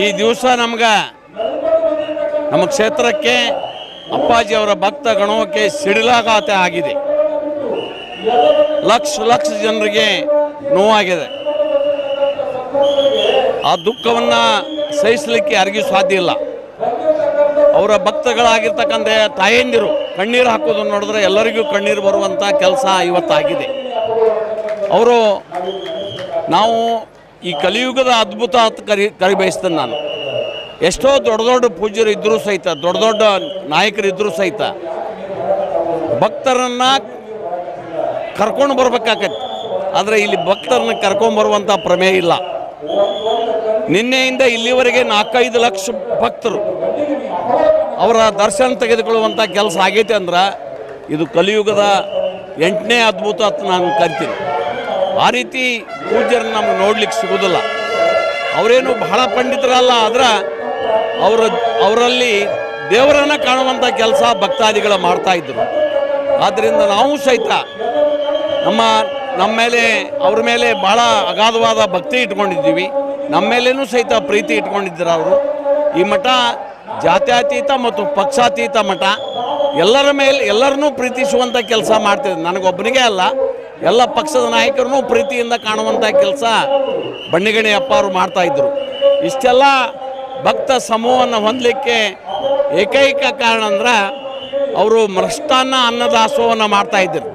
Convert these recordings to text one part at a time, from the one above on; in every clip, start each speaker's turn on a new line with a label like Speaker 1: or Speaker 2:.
Speaker 1: ಈ ದಿವಸ ನಮ್ಗೆ ನಮ್ಮ ಕ್ಷೇತ್ರಕ್ಕೆ ಅಪ್ಪಾಜಿಯವರ ಭಕ್ತ ಗಣೋಕ್ಕೆ ಸಿಡಿಲಾಘಾತ ಆಗಿದೆ. ಲಕ್ಷ ಲಕ್ಷ ಜನರಿಗೆ ನೋವಾಗಿದೆ. ಆ ದುಃಖವನ್ನು ಸಹಿಸಲಿಕ್ಕೆ ಯಾರಿಗೂ ಸಾಧ್ಯ ಇಲ್ಲ. ಅವರ ಭಕ್ತಗಳಾಗಿರ್ತಕ್ಕಂಥ ತಾಯಂದಿರು ಕಣ್ಣೀರು ಹಾಕೋದನ್ನು ನೋಡಿದ್ರೆ ಎಲ್ಲರಿಗೂ ಕಣ್ಣೀರು ಬರುವಂಥ ಕೆಲಸ ಇವತ್ತಾಗಿದೆ. ಅವರು ನಾವು ಈ ಕಲಿಯುಗದ ಅದ್ಭುತ ಅಂತ ಕರಿ ಕರಿ ಬಯಸ್ತೇನೆ ನಾನು. ಎಷ್ಟೋ ದೊಡ್ಡ ದೊಡ್ಡ ಪೂಜ್ಯರು ಇದ್ದರೂ ಸಹಿತ, ದೊಡ್ಡ ದೊಡ್ಡ ನಾಯಕರು ಇದ್ದರೂ ಸಹಿತ, ಭಕ್ತರನ್ನು ಕರ್ಕೊಂಡು ಬರ್ಬೇಕಾಗತ್ತೆ. ಆದರೆ ಇಲ್ಲಿ ಭಕ್ತರನ್ನ ಕರ್ಕೊಂಬರುವಂಥ ಪ್ರಮೇಯ ಇಲ್ಲ. ನಿನ್ನೆಯಿಂದ ಇಲ್ಲಿವರೆಗೆ ನಾಲ್ಕೈದು ಲಕ್ಷ ಭಕ್ತರು ಅವರ ದರ್ಶನ ತೆಗೆದುಕೊಳ್ಳುವಂಥ ಕೆಲಸ ಆಗೈತೆ ಅಂದ್ರೆ ಇದು ಕಲಿಯುಗದ ಎಂಟನೇ ಅದ್ಭುತ ಅಂತ ನಾನು ಕರಿತೀನಿ. ಆ ರೀತಿ ಪೂಜ್ಯರನ್ನ ನಮ್ಗೆ ನೋಡ್ಲಿಕ್ಕೆ ಸಿಗೋದಿಲ್ಲ. ಅವರೇನು ಬಹಳ ಪಂಡಿತರಲ್ಲ, ಆದ್ರೆ ಅವರ, ಅವರಲ್ಲಿ ದೇವರನ್ನು ಕಾಣುವಂಥ ಕೆಲಸ ಭಕ್ತಾದಿಗಳು ಮಾಡ್ತಾ ಇದ್ರು. ಆದ್ದರಿಂದ ನಾವು ಸಹಿತ ನಮ್ಮ ನಮ್ಮ ಮೇಲೆ, ಅವ್ರ ಮೇಲೆ ಭಾಳ ಅಗಾಧವಾದ ಭಕ್ತಿ ಇಟ್ಕೊಂಡಿದ್ದೀವಿ. ನಮ್ಮ ಮೇಲೇನೂ ಸಹಿತ ಪ್ರೀತಿ ಇಟ್ಕೊಂಡಿದ್ದಾರೆ ಅವರು. ಈ ಮಠ ಜಾತ್ಯತೀತ ಮತ್ತು ಪಕ್ಷಾತೀತ ಮಠ ಎಲ್ಲರ ಮೇಲೆ ಎಲ್ಲರನ್ನೂ ಪ್ರೀತಿಸುವಂಥ ಕೆಲಸ ಮಾಡ್ತಿದ್ದೆ ನನಗೊಬ್ಬನಿಗೆ ಅಲ್ಲ ಎಲ್ಲ ಪಕ್ಷದ ನಾಯಕರನ್ನು ಪ್ರೀತಿಯಿಂದ ಕಾಣುವಂಥ ಕೆಲಸ ಬಣ್ಣಿಗಣಿ ಅವರು ಮಾಡ್ತಾಯಿದ್ರು ಇಷ್ಟೆಲ್ಲ ಭಕ್ತ ಸಮೂಹವನ್ನು ಹೊಂದಲಿಕ್ಕೆ ಏಕೈಕ ಕಾರಣ ಅಂದ್ರೆ ಅವರು ಮೃಷ್ಟಾನ್ನ ಅನ್ನದಾಸೋಹವನ್ನು ಮಾಡ್ತಾಯಿದ್ರು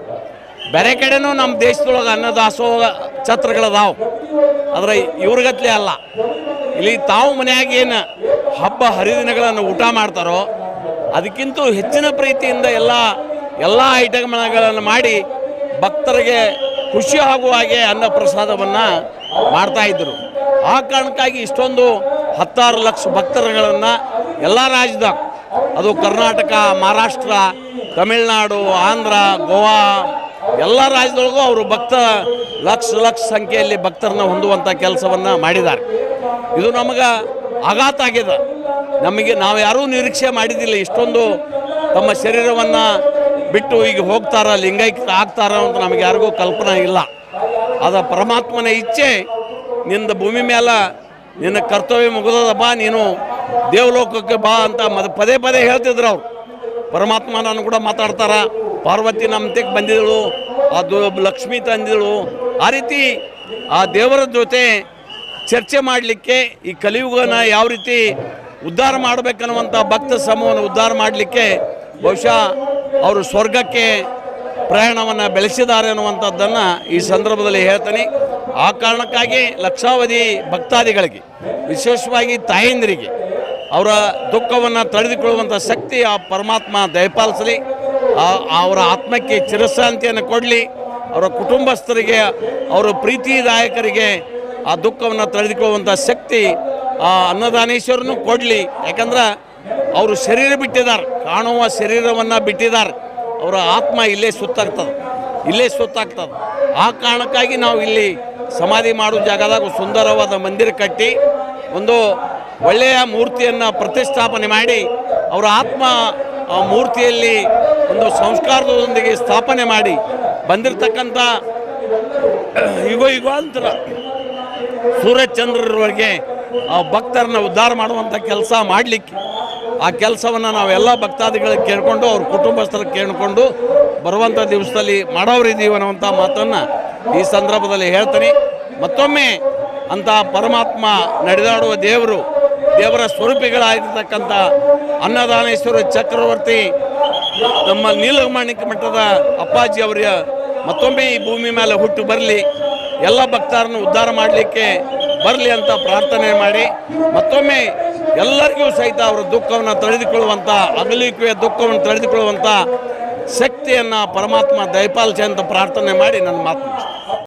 Speaker 1: ಬೇರೆ ಕಡೆನೂ ನಮ್ಮ ದೇಶದೊಳಗೆ ಅನ್ನದಾಸೋಹ ಛತ್ರಗಳದಾವು. ಆದರೆ ಇವ್ರಿಗತ್ಲೆ ಅಲ್ಲ. ಇಲ್ಲಿ ತಾವು ಮನ್ಯಾಗ ಏನು ಹಬ್ಬ ಹರಿದಿನಗಳನ್ನು ಊಟ ಮಾಡ್ತಾರೋ, ಅದಕ್ಕಿಂತ ಹೆಚ್ಚಿನ ಪ್ರೀತಿಯಿಂದ ಎಲ್ಲ ಎಲ್ಲ ಐಟಮ್ಗಳನ್ನು ಮಾಡಿ ಭಕ್ತರಿಗೆ ಖುಷಿ ಆಗುವ ಹಾಗೆ ಅನ್ನ ಪ್ರಸಾದವನ್ನು ಮಾಡ್ತಾಯಿದ್ದರು ಆ ಕಾರಣಕ್ಕಾಗಿ ಇಷ್ಟೊಂದು ಹತ್ತಾರು ಲಕ್ಷ ಭಕ್ತರುಗಳನ್ನು ಎಲ್ಲ ರಾಜ್ಯದ, ಅದು ಕರ್ನಾಟಕ, ಮಹಾರಾಷ್ಟ್ರ, ತಮಿಳುನಾಡು, ಆಂಧ್ರ, ಗೋವಾ, ಎಲ್ಲ ರಾಜ್ಯದೊಳಗೂ ಅವರು ಭಕ್ತ, ಲಕ್ಷ ಲಕ್ಷ ಸಂಖ್ಯೆಯಲ್ಲಿ ಭಕ್ತರನ್ನ ಹೊಂದುವಂಥ ಕೆಲಸವನ್ನು ಮಾಡಿದ್ದಾರೆ. ಇದು ನಮಗೆ ಆಘಾತ ಆಗಿದೆ ನಮಗೆ ನಾವು ಯಾರೂ ನಿರೀಕ್ಷೆ ಮಾಡಿದ್ದಿಲ್ಲ ಇಷ್ಟೊಂದು ತಮ್ಮ ಶರೀರವನ್ನು ಬಿಟ್ಟು ಈಗ ಹೋಗ್ತಾರ ಲಿಂಗೈಕ್ಯ ಆಗ್ತಾರ ಅಂತ ನಮಗೆ ಯಾರಿಗೂ ಕಲ್ಪನೆ ಇಲ್ಲ. ಅದ ಪರಮಾತ್ಮನ ಇಚ್ಛೆ, ನಿಂದ ಭೂಮಿ ಮೇಲೆ ನಿನ್ನ ಕರ್ತವ್ಯ ಮುಗಿದದ ಬಾ, ನೀನು ದೇವಲೋಕಕ್ಕೆ ಬಾ ಅಂತ ಮದ, ಪದೇ ಪದೇ ಹೇಳ್ತಿದ್ರು ಅವ್ರು. ಪರಮಾತ್ಮ ನಾನು ಕೂಡ ಮಾತಾಡ್ತಾರ, ಪಾರ್ವತಿ ನಮ್ಮ ಬಂದಿದಳು ಬಂದಿದ್ದಳು ಅದು ಲಕ್ಷ್ಮಿ ತಂದಿದ್ದಳು. ಆ ರೀತಿ ಆ ದೇವರ ಜೊತೆ ಚರ್ಚೆ ಮಾಡಲಿಕ್ಕೆ, ಈ ಕಲಿಯುಗನ ಯಾವ ರೀತಿ ಉದ್ಧಾರ ಮಾಡಬೇಕನ್ನುವಂಥ ಭಕ್ತ ಸಮೂಹನ ಉದ್ಧಾರ ಮಾಡಲಿಕ್ಕೆ ಬಹುಶಃ ಅವರು ಸ್ವರ್ಗಕ್ಕೆ ಪ್ರಯಾಣವನ್ನು ಬೆಳೆಸಿದ್ದಾರೆ ಅನ್ನುವಂಥದ್ದನ್ನು ಈ ಸಂದರ್ಭದಲ್ಲಿ ಹೇಳ್ತೀನಿ. ಆ ಕಾರಣಕ್ಕಾಗಿ ಲಕ್ಷಾವಧಿ ಭಕ್ತಾದಿಗಳಿಗೆ, ವಿಶೇಷವಾಗಿ ತಾಯಂದಿರಿಗೆ, ಅವರ ದುಃಖವನ್ನು ತಡೆದುಕೊಳ್ಳುವಂಥ ಶಕ್ತಿ ಆ ಪರಮಾತ್ಮ ದಯಪಾಲಿಸಲಿ. ಅವರ ಆತ್ಮಕ್ಕೆ ಚಿರಶಾಂತಿಯನ್ನು ಕೊಡಲಿ. ಅವರ ಕುಟುಂಬಸ್ಥರಿಗೆ, ಅವರ ಪ್ರೀತಿದಾಯಕರಿಗೆ ಆ ದುಃಖವನ್ನು ತಡೆದುಕೊಳ್ಳುವಂಥ ಶಕ್ತಿ ಆ ಅನ್ನದಾನೇಶ್ವರನು ಕೊಡಲಿ. ಯಾಕಂದ್ರೆ ಅವರು ಶರೀರ ಬಿಟ್ಟಿದ್ದಾರೆ. ಕಾಣುವ ಶರೀರವನ್ನು ಬಿಟ್ಟಿದ್ದಾರೆ. ಅವರ ಆತ್ಮ ಇಲ್ಲೇ ಸುತ್ತಾಗ್ತದೆ ಇಲ್ಲೇ ಸುತ್ತಾಗ್ತದೆ. ಆ ಕಾರಣಕ್ಕಾಗಿ ನಾವು ಇಲ್ಲಿ ಸಮಾಧಿ ಮಾಡೋ ಜಾಗದಾಗ ಸುಂದರವಾದ ಮಂದಿರ ಕಟ್ಟಿ, ಒಂದು ಒಳ್ಳೆಯ ಮೂರ್ತಿಯನ್ನು ಪ್ರತಿಷ್ಠಾಪನೆ ಮಾಡಿ, ಅವರ ಆತ್ಮ ಆ ಮೂರ್ತಿಯಲ್ಲಿ ಒಂದು ಸಂಸ್ಕಾರದೊಂದಿಗೆ ಸ್ಥಾಪನೆ ಮಾಡಿ ಬಂದಿರತಕ್ಕಂಥ ಯುಗ ಯುಗಾಂತರ ಸೂರ್ಯಚಂದ್ರರವರೆಗೆ ಆ ಭಕ್ತರನ್ನ ಉದ್ಧಾರ ಮಾಡುವಂಥ ಕೆಲಸ ಮಾಡಲಿಕ್ಕೆ ಆ ಕೆಲಸವನ್ನು ನಾವೆಲ್ಲ ಭಕ್ತಾದಿಗಳಿಗೆ ಕೇಳಿಕೊಂಡು ಅವ್ರ ಕುಟುಂಬಸ್ಥರ ಕೇಳಿಕೊಂಡು ಬರುವಂಥ ದಿವಸದಲ್ಲಿ ಮಾಡೋರಿದ್ದೀವಿ ಅನ್ನುವಂಥ ಮಾತನ್ನು ಈ ಸಂದರ್ಭದಲ್ಲಿ ಹೇಳ್ತೀನಿ. ಮತ್ತೊಮ್ಮೆ ಅಂಥ ಪರಮಾತ್ಮ ನಡೆದಾಡುವ ದೇವರು, ದೇವರ ಸ್ವರೂಪಿಗಳಾಗಿರ್ತಕ್ಕಂಥ ಅನ್ನದಾನೇಶ್ವರ ಚಕ್ರವರ್ತಿ, ನಮ್ಮ ನೀಲಮಾಣಿಕ ಮಠದ ಅಪ್ಪಾಜಿ ಅವರ ಮತ್ತೊಮ್ಮೆ ಈ ಭೂಮಿ ಮೇಲೆ ಹುಟ್ಟು ಬರಲಿ, ಎಲ್ಲ ಭಕ್ತರನ್ನು ಉದ್ಧಾರ ಮಾಡಲಿಕ್ಕೆ ಬರಲಿ ಅಂತ ಪ್ರಾರ್ಥನೆ ಮಾಡಿ, ಮತ್ತೊಮ್ಮೆ ಎಲ್ಲರಿಗೂ ಸಹಿತ ಅವರ ದುಃಖವನ್ನು ತಳೆದುಕೊಳ್ಳುವಂಥ ಅಗಲಿಕೆಯ ದುಃಖವನ್ನು ತಳೆದುಕೊಳ್ಳುವಂಥ ಶಕ್ತಿಯನ್ನು ಪರಮಾತ್ಮ ದಯಪಾಲಿಸಿ ಅಂತ ಪ್ರಾರ್ಥನೆ ಮಾಡಿ ನನ್ನ ಮಾತು.